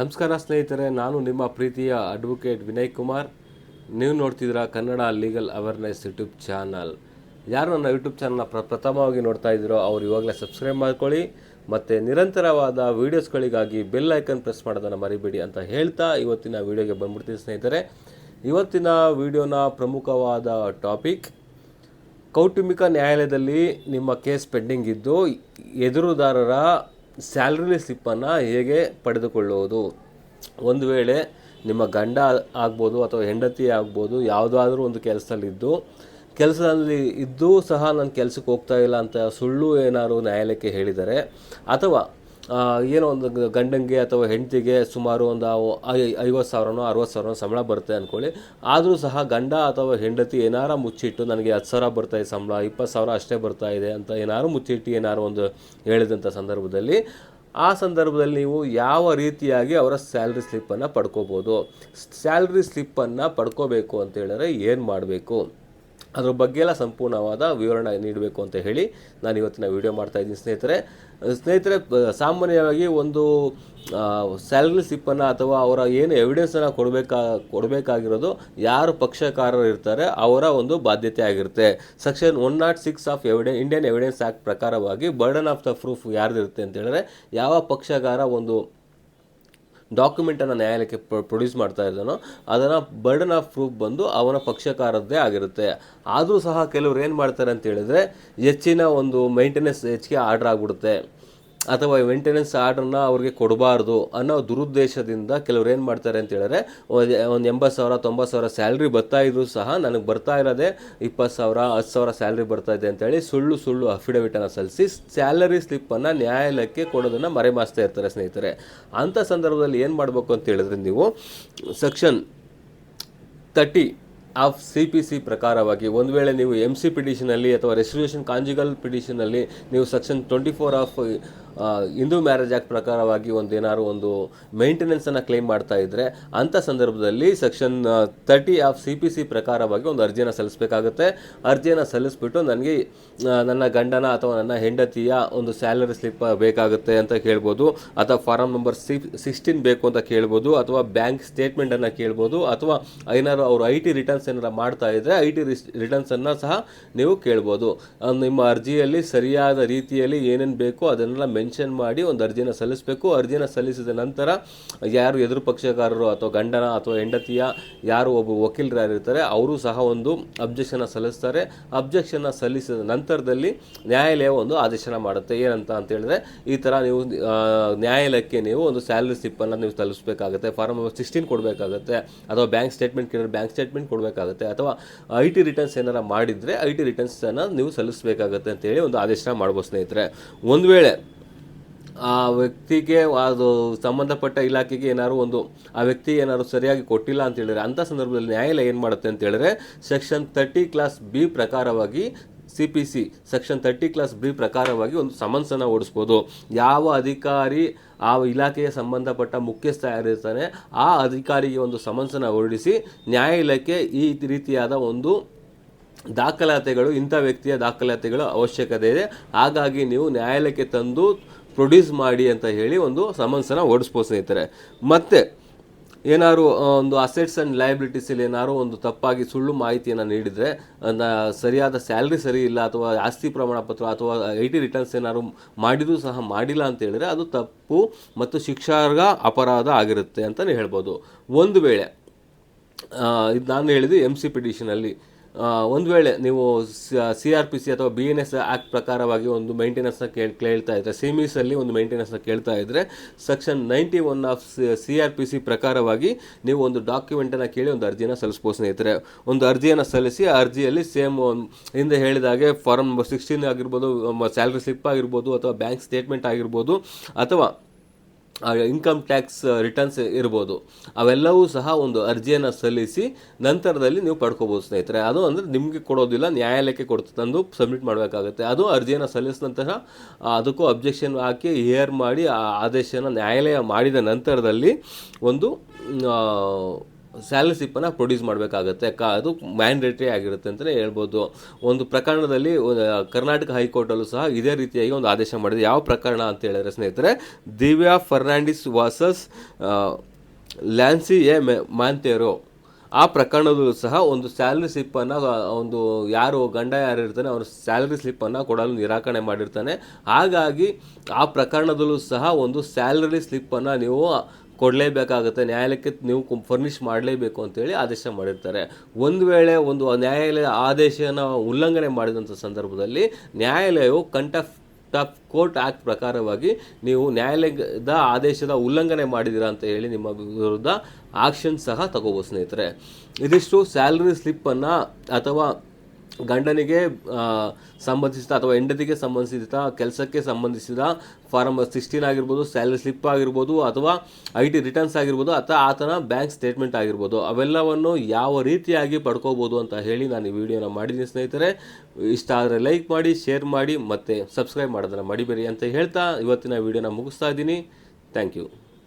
ನಮಸ್ಕಾರ ಸ್ನೇಹಿತರೆ, ನಾನು ನಿಮ್ಮ ಪ್ರೀತಿಯ ಅಡ್ವೊಕೇಟ್ ವಿನಯ್ ಕುಮಾರ್. ನೀವು ನೋಡ್ತಿದ್ದೀರಾ Kannada legal awareness YouTube channel ಯಾರು ನನ್ನ ಯೂಟ್ಯೂಬ್ ಚಾನಲ್ನ ಪ್ರ ಪ್ರಥಮವಾಗಿ ನೋಡ್ತಾ ಇದ್ದೀರೋ ಅವ್ರು ಇವಾಗಲೇ ಸಬ್ಸ್ಕ್ರೈಬ್ ಮಾಡ್ಕೊಳ್ಳಿ ಮತ್ತು ನಿರಂತರವಾದ ವೀಡಿಯೋಸ್ಗಳಿಗಾಗಿ ಬೆಲ್ ಐಕನ್ ಪ್ರೆಸ್ ಮಾಡೋದನ್ನು ಮರಿಬೇಡಿ ಅಂತ ಹೇಳ್ತಾ ಇವತ್ತಿನ ವೀಡಿಯೋಗೆ ಬಂದ್ಬಿಡ್ತೀನಿ ಸ್ನೇಹಿತರೆ. ಇವತ್ತಿನ ವಿಡಿಯೋನ ಪ್ರಮುಖವಾದ ಟಾಪಿಕ್ ಕೌಟುಂಬಿಕ ನ್ಯಾಯಾಲಯದಲ್ಲಿ ನಿಮ್ಮ ಕೇಸ್ ಪೆಂಡಿಂಗ್ ಇದ್ದು, ಎದುರುದಾರರ ಸ್ಯಾಲ್ರಿ ಸ್ಲಿಪ್ಪನ್ನು ಹೇಗೆ ಪಡೆದುಕೊಳ್ಳುವುದು? ಒಂದು ವೇಳೆ ನಿಮ್ಮ ಗಂಡ ಆಗ್ಬೋದು ಅಥವಾ ಹೆಂಡತಿ ಆಗ್ಬೋದು, ಯಾವುದಾದ್ರೂ ಒಂದು ಕೆಲಸದಲ್ಲಿದ್ದು, ಕೆಲಸದಲ್ಲಿ ಇದ್ದೂ ಸಹ ನಾನು ಕೆಲಸಕ್ಕೆ ಹೋಗ್ತಾ ಇಲ್ಲ ಅಂತ ಸುಳ್ಳು ಏನಾದ್ರು ನ್ಯಾಯಾಲಯಕ್ಕೆ ಹೇಳಿದರೆ ಅಥವಾ ಏನೋ ಒಂದು ಗಂಡಂಗೆ ಅಥವಾ ಹೆಂಡತಿಗೆ ಸುಮಾರು ಒಂದು ಐವತ್ತು ಸಾವಿರನೋ, ಅರವತ್ತು ಸಾವಿರನೋ ಸಂಬಳ ಬರುತ್ತೆ ಅಂದ್ಕೊಳ್ಳಿ ಆದರೂ ಸಹ ಗಂಡ ಅಥವಾ ಹೆಂಡತಿ ಏನಾರ ಮುಚ್ಚಿಟ್ಟು ನನಗೆ ಹತ್ತು ಸಾವಿರ ಬರ್ತಾ ಇದೆ ಸಂಬಳ, ಇಪ್ಪತ್ತು ಸಾವಿರ ಅಷ್ಟೇ ಬರ್ತಾ ಇದೆ ಅಂತ ಏನಾರು ಮುಚ್ಚಿಟ್ಟು ಏನಾರು ಒಂದು ಹೇಳಿದಂಥ ಸಂದರ್ಭದಲ್ಲಿ, ಆ ಸಂದರ್ಭದಲ್ಲಿ ನೀವು ಯಾವ ರೀತಿಯಾಗಿ ಅವರ ಸ್ಯಾಲ್ರಿ ಸ್ಲಿಪ್ಪನ್ನು ಪಡ್ಕೋಬೋದು? ಸ್ಯಾಲ್ರಿ ಸ್ಲಿಪ್ಪನ್ನು ಪಡ್ಕೋಬೇಕು ಅಂತ ಹೇಳಿದ್ರೆ ಏನು ಮಾಡಬೇಕು? ಅದ್ರ ಬಗ್ಗೆ ಎಲ್ಲ ಸಂಪೂರ್ಣವಾದ ವಿವರಣೆ ನೀಡಬೇಕು ಅಂತ ಹೇಳಿ ನಾನು ಇವತ್ತಿನ ವಿಡಿಯೋ ಮಾಡ್ತಾ ಇದ್ದೀನಿ ಸ್ನೇಹಿತರೆ. ಸ್ನೇಹಿತರೆ ಸಾಮಾನ್ಯವಾಗಿ ಒಂದು ಸ್ಯಾಲ್ರಿ ಸಿಪ್ಪನ್ನು ಅಥವಾ ಅವರ ಏನು ಎವಿಡೆನ್ಸನ್ನು ಕೊಡಬೇಕಾ, ಕೊಡಬೇಕಾಗಿರೋದು ಯಾರು ಪಕ್ಷಕಾರರು ಇರ್ತಾರೆ, ಅವರ ಒಂದು ಬಾಧ್ಯತೆ ಆಗಿರುತ್ತೆ. Section one nought six of evi Indian evidence act ಪ್ರಕಾರವಾಗಿ ಬರ್ಡನ್ ಆಫ್ ದ ಪ್ರೂಫ್ ಯಾರ್ದಿರುತ್ತೆ ಅಂತ ಹೇಳಿದ್ರೆ, ಯಾವ ಪಕ್ಷಕಾರ ಒಂದು ಡಾಕ್ಯುಮೆಂಟನ್ನು ನ್ಯಾಯಾಲಯಕ್ಕೆ ಪ್ರೊಡ್ಯೂಸ್ ಮಾಡ್ತಾ ಇದ್ದಾನೋ, ಅದನ್ನು ಬರ್ಡನ್ ಆಫ್ ಪ್ರೂಫ್ ಬಂದು ಅವನ ಪಕ್ಷಕಾರದ್ದೇ ಆಗಿರುತ್ತೆ. ಆದರೂ ಸಹ ಕೆಲವರು ಏನು ಮಾಡ್ತಾರೆ ಅಂತ ಹೇಳಿದ್ರೆ, ಹೆಚ್ಚಿನ ಒಂದು ಮೈಂಟೆನೆನ್ಸ್ ಹೆಚ್ಚಿಗೆ ಆರ್ಡರ್ ಆಗಿಬಿಡುತ್ತೆ. ಅಥವಾ ಮೇಂಟೆನೆನ್ಸ್ ಆರ್ಡ್ರನ್ನ ಅವ್ರಿಗೆ ಕೊಡಬಾರ್ದು ಅನ್ನೋ ದುರುದ್ದೇಶದಿಂದ ಕೆಲವ್ರು ಏನು ಮಾಡ್ತಾರೆ ಅಂತ ಹೇಳಿದ್ರೆ, ಒಂದು ಎಂಬತ್ತು ಸಾವಿರ ತೊಂಬತ್ತು ಸಾವಿರ ಸ್ಯಾಲ್ರಿ ಬರ್ತಾ ಇದ್ರು ಸಹ ನನಗೆ ಬರ್ತಾ ಇರೋದೇ ಇಪ್ಪತ್ತು ಸಾವಿರ ಹತ್ತು ಸಾವಿರ ಸ್ಯಾಲ್ರಿ ಬರ್ತಾ ಇದೆ ಅಂತೇಳಿ ಸುಳ್ಳು ಸುಳ್ಳು ಅಫಿಡವಿಟನ್ನು ಸಲ್ಲಿಸಿ ಸ್ಯಾಲರಿ ಸ್ಲಿಪ್ಪನ್ನು ನ್ಯಾಯಾಲಯಕ್ಕೆ ಕೊಡೋದನ್ನು ಮರೆಮಾಸ್ತಾ ಇರ್ತಾರೆ ಸ್ನೇಹಿತರೆ. ಅಂಥ ಸಂದರ್ಭದಲ್ಲಿ ಏನು ಮಾಡಬೇಕು ಅಂತ ಹೇಳಿದ್ರೆ ನೀವು section thirty of C P C ಪ್ರಕಾರವಾಗಿ ಒಂದು ವೇಳೆ ನೀವು ಎಂ ಸಿ ಪಿಟಿಷನಲ್ಲಿ ಅಥವಾ ರೆಸಲ್ಯೂಷನ್ ಕಾಂಜಿಗಲ್ ಪಿಟಿಷನಲ್ಲಿ ನೀವು section twenty four of Hindu marriage act ಪ್ರಕಾರವಾಗಿ ಒಂದು ಏನಾದ್ರು ಒಂದು ಮೇಂಟೆನೆನ್ಸನ್ನು ಕ್ಲೇಮ್ ಮಾಡ್ತಾ ಇದ್ದರೆ ಅಂಥ ಸಂದರ್ಭದಲ್ಲಿ section thirty of C P C ಪ್ರಕಾರವಾಗಿ ಒಂದು ಅರ್ಜಿಯನ್ನು ಸಲ್ಲಿಸಬೇಕಾಗುತ್ತೆ. ಅರ್ಜಿಯನ್ನು ಸಲ್ಲಿಸ್ಬಿಟ್ಟು ನನಗೆ ನನ್ನ ಗಂಡನ ಅಥವಾ ನನ್ನ ಹೆಂಡತಿಯ ಒಂದು ಸ್ಯಾಲರಿ ಸ್ಲಿಪ್ ಬೇಕಾಗುತ್ತೆ ಅಂತ ಕೇಳ್ಬೋದು ಅಥವಾ ಫಾರಮ್ ನಂಬರ್ ಸಿ ಸಿಕ್ಸ್ಟೀನ್ ಬೇಕು ಅಂತ ಕೇಳ್ಬೋದು. ಅಥವಾ ಬ್ಯಾಂಕ್ ಸ್ಟೇಟ್ಮೆಂಟನ್ನು ಕೇಳ್ಬೋದು. ಅಥವಾ ಏನಾದ್ರು ಅವರು ಐ ಟಿ ರಿಟರ್ನ್ಸ್ ಏನಾರು ಮಾಡ್ತಾ ಇದ್ದರೆ ಐ ಟಿ ರಿಟರ್ನ್ಸನ್ನು ಸಹ ನೀವು ಕೇಳ್ಬೋದು. ನಿಮ್ಮ ಅರ್ಜಿಯಲ್ಲಿ ಸರಿಯಾದ ರೀತಿಯಲ್ಲಿ ಏನೇನು ಬೇಕೋ ಅದನ್ನೆಲ್ಲ ಮೆನ್ಷನ್ ಮಾಡಿ ಒಂದು ಅರ್ಜಿನ ಸಲ್ಲಿಸಬೇಕು. ಅರ್ಜಿನ ಸಲ್ಲಿಸಿದ ನಂತರ ಯಾರು ಎದುರು ಪಕ್ಷಕಾರರು ಅಥವಾ ಗಂಡನ ಅಥವಾ ಹೆಂಡತಿಯ ಯಾರು ಒಬ್ಬ ವಕೀಲರು ಯಾರಿರ್ತಾರೆ ಅವರು ಸಹ ಒಂದು ಅಬ್ಜೆಕ್ಷನ್ ಸಲ್ಲಿಸ್ತಾರೆ. ಅಬ್ಜೆಕ್ಷನ್ನ ಸಲ್ಲಿಸಿದ ನಂತರದಲ್ಲಿ ನ್ಯಾಯಾಲಯ ಒಂದು ಆದೇಶನ ಮಾಡುತ್ತೆ. ಏನಂತ ಅಂತ ಹೇಳಿದ್ರೆ ಈ ಥರ ನೀವು ನ್ಯಾಯಾಲಯಕ್ಕೆ ನೀವು ಒಂದು ಸ್ಯಾಲರಿ ಸ್ಲಿಪ್ಪನ್ನು ನೀವು ಸಲ್ಲಿಸಬೇಕಾಗುತ್ತೆ ಫಾರ್ಮ್ ಸಿಕ್ಸ್ಟೀನ್ ಕೊಡಬೇಕಾಗುತ್ತೆ. ಅಥವಾ ಬ್ಯಾಂಕ್ ಸ್ಟೇಟ್ಮೆಂಟ್ ಕೇಳಿದ್ರೆ ಬ್ಯಾಂಕ್ ಸ್ಟೇಟ್ಮೆಂಟ್ ಕೊಡಬೇಕಾಗುತ್ತೆ. ಅಥವಾ ಐ ಟಿ ರಿಟರ್ನ್ಸ್ ಏನಾರ ಮಾಡಿದರೆ ಐ ಟಿ ರಿಟರ್ನ್ಸನ್ನು ನೀವು ಸಲ್ಲಿಸಬೇಕಾಗುತ್ತೆ ಅಂತೇಳಿ ಒಂದು ಆದೇಶ ಮಾಡ್ಬೋದು ಸ್ನೇಹಿತರೆ. ಒಂದು ವೇಳೆ ಆ ವ್ಯಕ್ತಿಗೆ ಅದು ಸಂಬಂಧಪಟ್ಟ ಇಲಾಖೆಗೆ ಏನಾದ್ರು ಒಂದು, ಆ ವ್ಯಕ್ತಿ ಏನಾದ್ರು ಸರಿಯಾಗಿ ಕೊಟ್ಟಿಲ್ಲ ಅಂತ ಹೇಳಿದ್ರೆ, ಅಂಥ ಸಂದರ್ಭದಲ್ಲಿ ನ್ಯಾಯಾಲಯ ಏನು ಮಾಡುತ್ತೆ ಅಂತ ಹೇಳಿದ್ರೆ ಸೆಕ್ಷನ್ ತರ್ಟಿ ಕ್ಲಾಸ್ ಬಿ ಪ್ರಕಾರವಾಗಿ C P C section thirty clause B ಪ್ರಕಾರವಾಗಿ ಒಂದು ಸಮನ್ಸನ್ನು ಓಡಿಸ್ಬೋದು. ಯಾವ ಅಧಿಕಾರಿ ಆ ಇಲಾಖೆಗೆ ಸಂಬಂಧಪಟ್ಟ ಮುಖ್ಯಸ್ಥ ಯಾರಿರ್ತಾನೆ ಆ ಅಧಿಕಾರಿಗೆ ಒಂದು ಸಮನ್ಸನ್ನು ಹೊರಡಿಸಿ ನ್ಯಾಯಾಲಯಕ್ಕೆ ಈ ರೀತಿಯಾದ ಒಂದು ದಾಖಲಾತಿಗಳು, ಇಂಥ ವ್ಯಕ್ತಿಯ ದಾಖಲಾತಿಗಳು ಅವಶ್ಯಕತೆ ಇದೆ. ಹಾಗಾಗಿ ನೀವು ನ್ಯಾಯಾಲಯಕ್ಕೆ ತಂದು ಪ್ರೊಡ್ಯೂಸ್ ಮಾಡಿ ಅಂತ ಹೇಳಿ ಒಂದು ಸಮನ್ಸನ್ನು ಓಡಿಸ್ಬೋದು ಸ್ನೇಹಿತರೆ. ಮತ್ತು ಏನಾದ್ರು ಒಂದು ಅಸೆಟ್ಸ್ ಆ್ಯಂಡ್ ಲಯಬಿಲಿಟೀಸಲ್ಲಿ ಏನಾದ್ರು ಒಂದು ತಪ್ಪಾಗಿ ಸುಳ್ಳು ಮಾಹಿತಿಯನ್ನು ನೀಡಿದರೆ ಸರಿಯಾದ ಸ್ಯಾಲ್ರಿ ಸರಿ ಇಲ್ಲ ಅಥವಾ ಆಸ್ತಿ ಪ್ರಮಾಣ ಪತ್ರ ಅಥವಾ ಐ ಟಿ ರಿಟರ್ನ್ಸ್ ಏನಾದ್ರು ಮಾಡಿದರೂ ಸಹ ಮಾಡಿಲ್ಲ ಅಂತ ಹೇಳಿದ್ರೆ ಅದು ತಪ್ಪು ಮತ್ತು ಶಿಕ್ಷಾರ್ಹ ಅಪರಾಧ ಆಗಿರುತ್ತೆ ಅಂತಲೇ ಹೇಳ್ಬೋದು. ಒಂದು ವೇಳೆ ಇದು ನಾನು ಹೇಳಿದ್ದು ಎಂ ಸಿ ಪಿಟಿಷನಲ್ಲಿ ಒಂದು ವೇಳೆ ನೀವು ಸಿ ಆರ್ ಪಿ ಸಿ ಅಥವಾ ಬಿ ಎನ್ ಎಸ್ ಆ್ಯಕ್ಟ್ ಪ್ರಕಾರವಾಗಿ ಒಂದು ಮೇಂಟೆನೆನ್ಸ್ನ ಕೇಳ್, ಕೇಳ್ತಾ ಇದ್ದರೆ ಸಿಮಿಸಲ್ಲಿ ಒಂದು ಮೇಂಟೆನೆನ್ಸ್ನ ಕೇಳ್ತಾ ಇದ್ದರೆ section ninety one of C R P C ಪ್ರಕಾರವಾಗಿ ನೀವು ಒಂದು ಡಾಕ್ಯುಮೆಂಟನ್ನು ಕೇಳಿ ಒಂದು ಅರ್ಜಿಯನ್ನು ಸಲ್ಲಿಸ್ಬೋದು ಸ್ನೇಹಿತರೆ. ಒಂದು ಅರ್ಜಿಯನ್ನು ಸಲ್ಲಿಸಿ, ಆ ಅರ್ಜಿಯಲ್ಲಿ ಸೇಮ್ ಹಿಂದೆ ಹೇಳಿದಾಗೆ ಫಾರಮ್ ಸಿಕ್ಸ್ಟೀನ್ ಆಗಿರ್ಬೋದು ಸ್ಯಾಲ್ರಿ ಸ್ಲಿಪ್ ಆಗಿರ್ಬೋದು ಅಥವಾ ಬ್ಯಾಂಕ್ ಸ್ಟೇಟ್ಮೆಂಟ್ ಆಗಿರ್ಬೋದು, ಅಥವಾ ಇನ್ಕಮ್ ಟ್ಯಾಕ್ಸ್ ರಿಟರ್ನ್ಸ್ ಇರ್ಬೋದು. ಅವೆಲ್ಲವೂ ಸಹ ಒಂದು ಅರ್ಜಿಯನ್ನು ಸಲ್ಲಿಸಿ ನಂತರದಲ್ಲಿ ನೀವು ಪಡ್ಕೋಬೋದು ಸ್ನೇಹಿತರೆ. ಅದು ಅಂದರೆ ನಿಮಗೆ ಕೊಡೋದಿಲ್ಲ, ನ್ಯಾಯಾಲಯಕ್ಕೆ ಕೊಡ್ತು, ತಂದು ಸಬ್ಮಿಟ್ ಮಾಡಬೇಕಾಗುತ್ತೆ. ಅದು ಅರ್ಜಿಯನ್ನು ಸಲ್ಲಿಸಿದ ನಂತರ ಅದಕ್ಕೂ ಅಬ್ಜೆಕ್ಷನ್ ಹಾಕಿ ಹಿಯರ್ ಮಾಡಿ, ಆ, ಆದೇಶನ ನ್ಯಾಯಾಲಯ ಮಾಡಿದ ನಂತರದಲ್ಲಿ ಒಂದು ಸ್ಯಾಲರಿ ಸ್ಲಿಪ್ಪನ್ನು ಪ್ರೊಡ್ಯೂಸ್ ಮಾಡಬೇಕಾಗತ್ತೆ. ಕ ಅದು ಮ್ಯಾಂಡೇಟರಿ ಆಗಿರುತ್ತೆ ಅಂತಲೇ ಹೇಳ್ಬೋದು. ಒಂದು ಪ್ರಕರಣದಲ್ಲಿ ಕರ್ನಾಟಕ ಹೈಕೋರ್ಟಲ್ಲೂ ಸಹ ಇದೇ ರೀತಿಯಾಗಿ ಒಂದು ಆದೇಶ ಮಾಡಿದೆ. ಯಾವ ಪ್ರಕರಣ ಅಂತ ಹೇಳಿದ್ರೆ ಸ್ನೇಹಿತರೆ, ದಿವ್ಯಾ ಫರ್ನಾಂಡಿಸ್ ವಾಸಸ್ ಲ್ಯಾನ್ಸಿ ಎ ಮೆ ಆ ಪ್ರಕರಣದಲ್ಲೂ ಸಹ ಒಂದು ಸ್ಯಾಲ್ರಿ ಸ್ಲಿಪ್ಪನ್ನು ಒಂದು ಯಾರು ಗಂಡ ಯಾರು ಇರ್ತಾನೆ ಅವನು ಸ್ಯಾಲ್ರಿ ಸ್ಲಿಪ್ಪನ್ನು ಕೊಡಲು ನಿರಾಕರಣೆ ಮಾಡಿರ್ತಾನೆ. ಹಾಗಾಗಿ ಆ ಪ್ರಕರಣದಲ್ಲೂ ಸಹ ಒಂದು ಸ್ಯಾಲರಿ ಸ್ಲಿಪ್ಪನ್ನು ನೀವು ಕೊಡಲೇಬೇಕಾಗುತ್ತೆ. ನ್ಯಾಯಾಲಯಕ್ಕೆ ನೀವು ಫರ್ನಿಶ್ ಮಾಡಲೇಬೇಕು ಅಂತೇಳಿ ಆದೇಶ ಮಾಡಿರ್ತಾರೆ. ಒಂದು ವೇಳೆ ಒಂದು ನ್ಯಾಯಾಲಯದ ಆದೇಶನ ಉಲ್ಲಂಘನೆ ಮಾಡಿದಂಥ ಸಂದರ್ಭದಲ್ಲಿ ನ್ಯಾಯಾಲಯವು ಕಂಟಫ್ ಆಫ್ ಕೋರ್ಟ್ ಆ್ಯಕ್ಟ್ ಪ್ರಕಾರವಾಗಿ ನೀವು ನ್ಯಾಯಾಲಯದ ಆದೇಶದ ಉಲ್ಲಂಘನೆ ಮಾಡಿದ್ದೀರಾ ಅಂತ ಹೇಳಿ ನಿಮ್ಮ ವಿರುದ್ಧ ಆಕ್ಷನ್ ಸಹ ತಗೋಬೋದು ಸ್ನೇಹಿತರೆ. ಇದಿಷ್ಟು ಸ್ಯಾಲ್ರಿ ಸ್ಲಿಪ್ಪನ್ನು ಅಥವಾ ಗಂಡನಿಗೆ ಸಂಬಂಧಿಸಿದ ಅಥವಾ ಹೆಂಡತಿಗೆ ಸಂಬಂಧಿಸಿದ, ಕೆಲಸಕ್ಕೆ ಸಂಬಂಧಿಸಿದ ಫಾರಮ್ ಸಿಕ್ಸ್ಟೀನ್ ಆಗಿರ್ಬೋದು, ಸ್ಯಾಲರಿ ಸ್ಲಿಪ್ ಆಗಿರ್ಬೋದು ಅಥವಾ ಐ ಟಿ ರಿಟರ್ನ್ಸ್ ಆಗಿರ್ಬೋದು ಅಥವಾ ಆತನ ಬ್ಯಾಂಕ್ ಸ್ಟೇಟ್ಮೆಂಟ್ ಆಗಿರ್ಬೋದು, ಅವೆಲ್ಲವನ್ನು ಯಾವ ರೀತಿಯಾಗಿ ಪಡ್ಕೋಬೋದು ಅಂತ ಹೇಳಿ ನಾನು ಈ ವಿಡಿಯೋನ ಮಾಡಿದ್ದೀನಿ ಸ್ನೇಹಿತರೆ. ಇಷ್ಟ ಆದರೆ ಲೈಕ್ ಮಾಡಿ, ಶೇರ್ ಮಾಡಿ ಮತ್ತು ಸಬ್ಸ್ಕ್ರೈಬ್ ಮಾಡೋದನ್ನು ಮಡಿಬೇಡಿ ಅಂತ ಹೇಳ್ತಾ ಇವತ್ತಿನ ವಿಡಿಯೋನ ಮುಗಿಸ್ತಾ ಇದ್ದೀನಿ. Thank you.